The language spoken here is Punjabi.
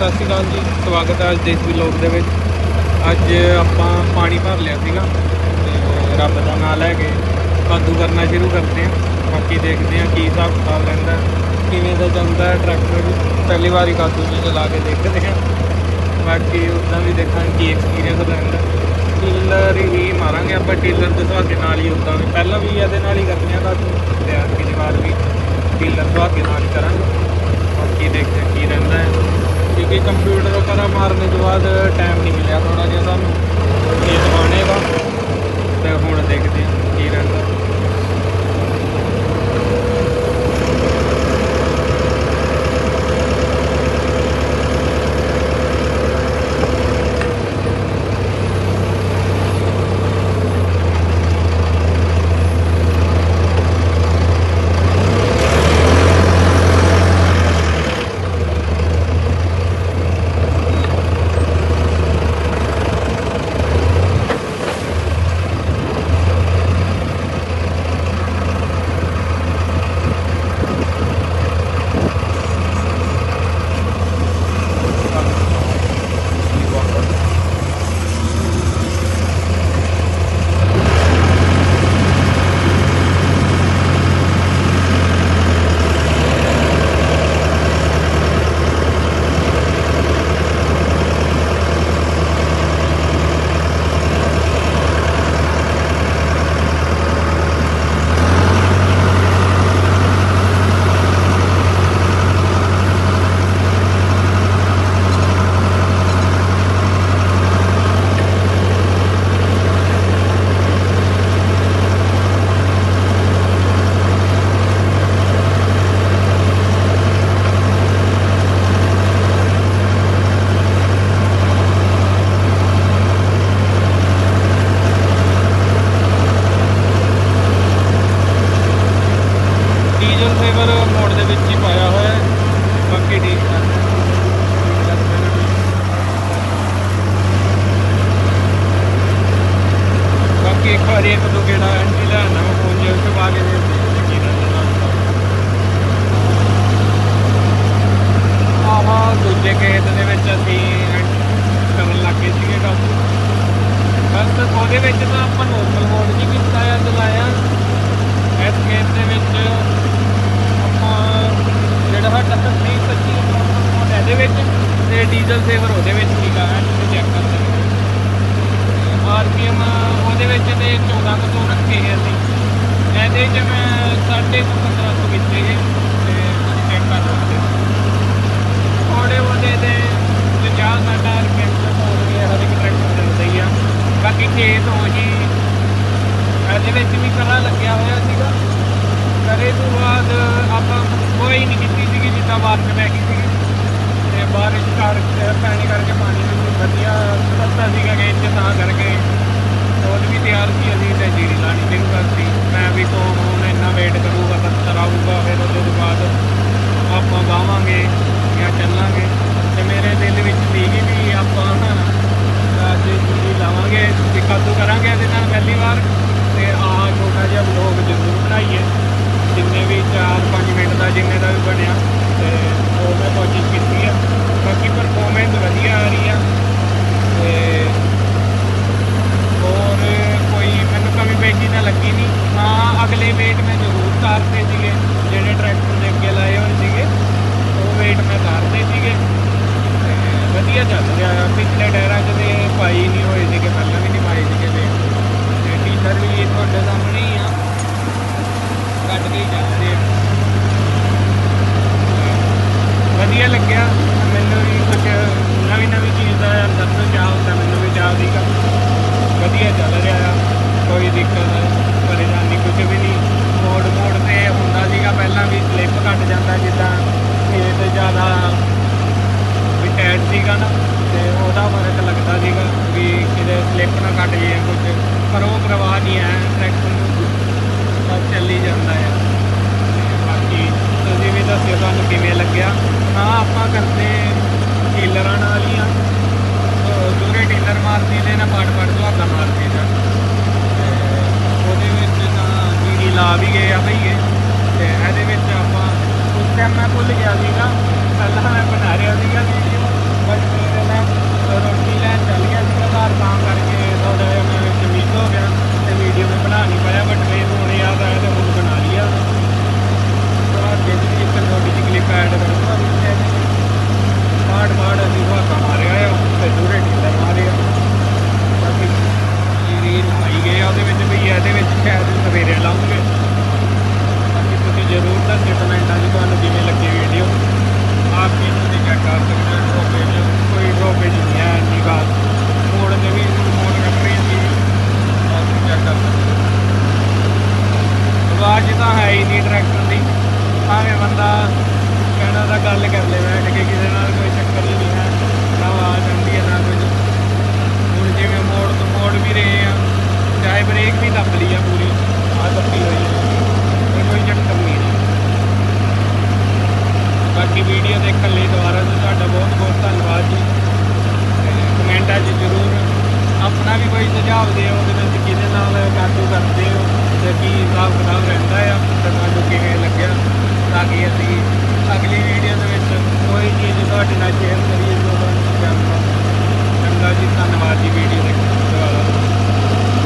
ਸਤਿ ਸ਼੍ਰੀ ਅਕਾਲ ਜੀ, ਸਵਾਗਤ ਹੈ ਅੱਜ ਦੇ ਇਸ ਵਲੌਗ ਦੇ ਵਿੱਚ। ਅੱਜ ਆਪਾਂ ਪਾਣੀ ਭਰ ਲਿਆ ਸੀਗਾ ਤੇ ਰੱਬ ਦਾ ਨਾਮ ਲੈ ਕੇ ਕਾਦੂ ਕਰਨਾ ਸ਼ੁਰੂ ਕਰਦੇ ਹਾਂ। ਬਾਕੀ ਦੇਖਦੇ ਹਾਂ ਕੀ ਹਿਸਾਬ ਕਿਤਾਬ ਰਹਿੰਦਾ ਕਿਵੇਂ ਦਾ ਜਾਂਦਾ ਟਰੈਕਟਰ ਪਹਿਲੀ ਵਾਰੀ ਕਾਦੂ 'ਚ ਚਲਾ ਕੇ ਦੇਖਦੇ ਹਾਂ। ਬਾਕੀ ਉਦਾਂ ਵੀ ਦੇਖਾਂਗੇ ਕੀ ਐਕਸਪੀਰੀਅੰਸ ਰਹਿੰਦਾ ਟੀਲਰ ਹੀ ਮਾਰਾਂਗੇ ਆਪਾਂ ਟੀਲਰ ਦੇ ਸੁਹਾਗੇ ਨਾਲ ਹੀ ਉਦਾਂ ਵੀ। ਪਹਿਲਾਂ ਵੀ ਇਹਦੇ ਨਾਲ ਹੀ ਕਰਦੇ ਹਾਂ ਕਾਦੂ ਤੇ ਅੱਜ ਦੀ ਵਾਰ ਵੀ। ਟੀਲਰ ਸੁਹਾਗੇ ਨਾਲ ਕਰਾਂਗੇ। ਬਾਕੀ ਦੇਖਦੇ ਹਾਂ ਕੀ ਰਹਿੰਦਾ ਹੈ। ਕਿਉਂਕਿ ਕੰਪਿਊਟਰ ਵਗੈਰਾ ਮਾਰਨੇ ਤੋਂ ਬਾਅਦ ਟਾਈਮ ਨਹੀਂ ਮਿਲਿਆ ਥੋੜਾ ਜਿਹਾ ਸਾਨੂੰ ਇਹ ਦਵਾਣੇ ਦਾ ਤੇ ਹੁਣ ਦੇਖਦੇ ਹਾਂ ਕੀ ਰਹਿੰਦਾ ਡੀਜ਼ਲ ਫੇਵਰ ਮੋਡ ਦੇ ਵਿੱਚ ਹੀ ਪਾਇਆ ਹੋਇਆ ਹੈ। ਬਾਕੀ ਠੀਕ ਹੈ। ਬਾਕੀ ਇੱਕ ਵਾਰੀ ਇੱਕ ਦੋ ਗੇੜਾ ਐਂਟੀ ਲੈਣਾ ਮੈਂ ਫੋਨ ਜੇ ਉੱਤੇ ਪਾ ਕੇ ਦੇ ਆਹ, ਦੂਜੇ ਖੇਤ ਦੇ ਵਿੱਚ ਅਸੀਂ ਕਰਨ ਲੱਗੇ ਸੀਗੇ ਕੰਮ ਬਸ ਉਹਦੇ ਵਿੱਚ ਤਾਂ ਆਪਾਂ ਨੋਰਮਲ ਮੋਡ ਜੀ ਕੀਤਾ ਆ ਚਲਾਇਆ ਇਸ ਖੇਤ ਦੇ ਵਿੱਚ ਜਿਹੜਾ ਸਾਡਾ ਇਹਦੇ ਵਿੱਚ ਤੇ ਡੀਜ਼ਲ ਸੇਵਰ ਉਹਦੇ ਵਿੱਚ ਸੀਗਾ ਐ ਤੁਸੀਂ ਚੈੱਕ ਕਰ ਸਕਦੇ ਆਰਪੀਐਮ ਉਹਦੇ ਵਿੱਚ ਤੇ 14 ਕੁ ਤੋਂ ਰੱਖੇ ਹੈ ਅਸੀਂ ਇਹਦੇ 'ਚ ਮੈਂ 1550 ਕੀਤੇ ਹੈ ਤੇ ਤੁਸੀਂ ਚੈੱਕ ਕਰ ਸਕਦੇ ਹੋ ਥੋੜੇ ਉਹਦੇ ਦੇ ਜੋ ਜਾ ਸਾਡਾ ਆਰਪੀਐਮ ਦਾ ਹੋ ਗਿਆ ਹਰ ਇੱਕ ਟਰੈਕਟਰ ਦੇ ਹੁੰਦਾ ਹੀ ਆ ਬਾਕੀ ਖੇਤ ਹੋ ਜੀ ਇਹਦੇ ਵਿੱਚ ਵੀ ਕਰਾ ਲੱਗਿਆ ਹੋਇਆ ਸੀਗਾ ਕਰੇ ਤੋਂ ਬਾਅਦ ਆਪਾਂ ਕੋਈ ਨਹੀਂ ਕੀਤੀ ਸੀਗੀ ਜਿੱਦਾਂ ਬਾਰਿਸ਼ ਪੈ ਗਈ ਸੀਗੀ ਤੇ ਬਾਰਿਸ਼ ਕਰਕੇ ਪੈਣੀ ਕਰਕੇ ਪਾਣੀ ਵੀ ਵਧੀਆ ਸਸਤਾ ਸੀਗਾ ਕਿ ਇੱਥੇ ਤਾਂ ਕਰਕੇ ਉਹ ਵੀ ਤਿਆਰ ਸੀ, ਅਸੀਂ ਤੇ ਜੀਰੀ ਲਾਣੀ ਸ਼ੁਰੂ ਕਰਤੀ। ਮੈਂ ਵੀ ਤੋਂ ਹੁਣ ਇੰਨਾ ਵੇਟ ਕਰੂਗਾ ਪੱਤਰ ਆਊਗਾ, ਫਿਰ ਉਹਦੇ ਤੋਂ ਬਾਅਦ ਆਪਾਂ ਵਾਵਾਂਗੇ ਜਾਂ ਚੱਲਾਂਗੇ। ਤੇ ਮੇਰੇ ਦਿਲ ਵਿੱਚ ਸੀਗੀ ਵੀ ਆਪਾਂ ਨਾ, ਅੱਜ ਜੀਰੀ ਲਾਵਾਂਗੇ ਵੀ ਕਾਦੂ ਕਰਾਂਗੇ ਇਹਦੇ ਨਾਲ ਪਹਿਲੀ ਵਾਰ ਤੇ ਆਹ ਛੋਟਾ ਜਿਹਾ ਬਲੌਗ ਜ਼ਰੂਰ ਬਣਾਈਏ ਜਿੰਨੇ ਵੀ 4-5 ਮਿੰਟ ਦਾ ਜਿੰਨੇ ਦਾ ਵੀ ਬਣਿਆ ਤੇ ਉਹ ਮੈਂ ਕੋਸ਼ਿਸ਼ ਕੀਤੀ ਆ ਬਾਕੀ ਪਰਫਾਰਮੈਂਸ ਵਧੀਆ ਆ ਰਹੀ ਆ ਤੇ ਹੋਰ ਕੋਈ ਮੈਨੂੰ ਕਮੀ ਪੇਸ਼ੀ ਤਾਂ ਲੱਗੀ ਨਹੀਂ ਹਾਂ ਅਗਲੇ ਵੇਟ ਮੈਂ ਜ਼ਰੂਰ ਤਾਰਦੇ ਸੀਗੇ ਜਿਹੜੇ ਟਰੈਕਟਰ ਦੇ ਅੱਗੇ ਲਾਏ ਹੋਏ ਸੀਗੇ ਉਹ ਵੇਟ ਮੈਂ ਤਾਰਦੇ ਸੀਗੇ ਤੇ ਵਧੀਆ ਚੱਲ ਰਿਹਾ ਆ ਪਿਛਲੇ ਟਾਇਰਾਂ 'ਚ ਤੇ ਪਾਈ ਨਹੀਂ ਹੋਏ ਸੀਗੇ, ਪਹਿਲਾਂ ਵੀ ਨਹੀਂ ਪਾਏ ਸੀਗੇ ਵੇਟ ਤੇ ਟੀਚਰ ਵੀ ਤੁਹਾਡੇ ਸਾਹਮਣੇ ਹੀ ਆ। ਕੱਢ ਕੇ ਹੀ ਵਧੀਆ ਲੱਗਿਆ। ਮੈਨੂੰ ਵੀ ਕੁਝ ਨਵੀਂ ਨਵੀਂ ਚੀਜ਼ ਦਾ ਅੰਦਰ ਤੋਂ ਚਾਹ ਹੁੰਦਾ, ਮੈਨੂੰ ਵੀ ਚਾਹ ਸੀਗਾ ਵਧੀਆ ਚੱਲ ਰਿਹਾ ਆ, ਕੋਈ ਦਿੱਕਤ, ਪਰੇਸ਼ਾਨੀ ਕੁਝ ਵੀ ਨਹੀਂ। ਮੋੜ ਮੋੜ ਤੇ ਹੁੰਦਾ ਸੀਗਾ ਪਹਿਲਾਂ ਵੀ ਸਲਿੱਪ ਘਟ ਜਾਂਦਾ ਜਿੱਦਾਂ ਖੇਤ ਜ਼ਿਆਦਾ ਵੀ ਟਾਇਰ ਸੀਗਾ ਨਾ। ਥੋੜਾ ਬਹੁਤ ਲੱਗਦਾ ਸੀਗਾ ਵੀ ਕਿਤੇ ਸਲਿੱਪ ਨਾ ਕੱਟ ਜੇ ਕੁਝ ਪਰ ਉਹ ਪ੍ਰਵਾਹ ਨਹੀਂ ਹੈ ਟਰੈਕਟਰ ਸਭ ਚੱਲੀ ਜਾਂਦਾ ਹੈ ਬਾਕੀ ਤੁਸੀਂ ਵੀ ਦੱਸਿਓ ਤੁਹਾਨੂੰ ਕਿਵੇਂ ਲੱਗਿਆ? ਹਾਂ, ਆਪਾਂ ਕਰਦੇ ਟੇਲਰਾਂ ਨਾਲ ਹੀ ਆ। ਦੂਰੇ ਟੇਲਰ ਮਾਰਦੀ ਦੇ ਨਾ ਪਾੜ ਦੇ ਵਿੱਚ ਸ਼ਾਇਦ ਸਵੇਰੇ ਲਾਉਂਗੇ ਬਾਕੀ ਤੁਸੀਂ ਜ਼ਰੂਰ ਦੱਸਿਓ ਕਮੈਂਟਾਂ 'ਚ ਤੁਹਾਨੂੰ ਕਿਵੇਂ ਲੱਗੀ ਵੀਡੀਓ ਆਪ ਵੀ ਤੁਸੀਂ ਚੈੱਕ ਕਰ ਸਕਦੇ ਹੋ ਡ੍ਰੋਪੇਜ ਕੋਈ ਡ੍ਰੋਪੇਜ ਨਹੀਂ ਹੈ, ਇੰਨੀ ਗੱਲ ਮੋੜ ਦੇ ਵੀ ਸਾਡੀ ਵੀਡੀਓ ਦੇਖਣ ਲਈ ਦੁਬਾਰਾ ਤੋਂ ਤੁਹਾਡਾ ਬਹੁਤ ਬਹੁਤ ਧੰਨਵਾਦ ਜੀ। ਕਮੈਂਟਾਂ 'ਚ ਜ਼ਰੂਰ। ਆਪਣਾ ਵੀ ਕੋਈ ਸੁਝਾਅ ਦਿਓ, ਉਹਦੇ ਵਿੱਚ ਕਿਹਦੇ ਨਾਲ ਕਾਟੂ ਕਰਦੇ ਹੋ ਤੇ ਕੀ ਹਿਸਾਬ ਕਿਤਾਬ ਰਹਿੰਦਾ ਆ।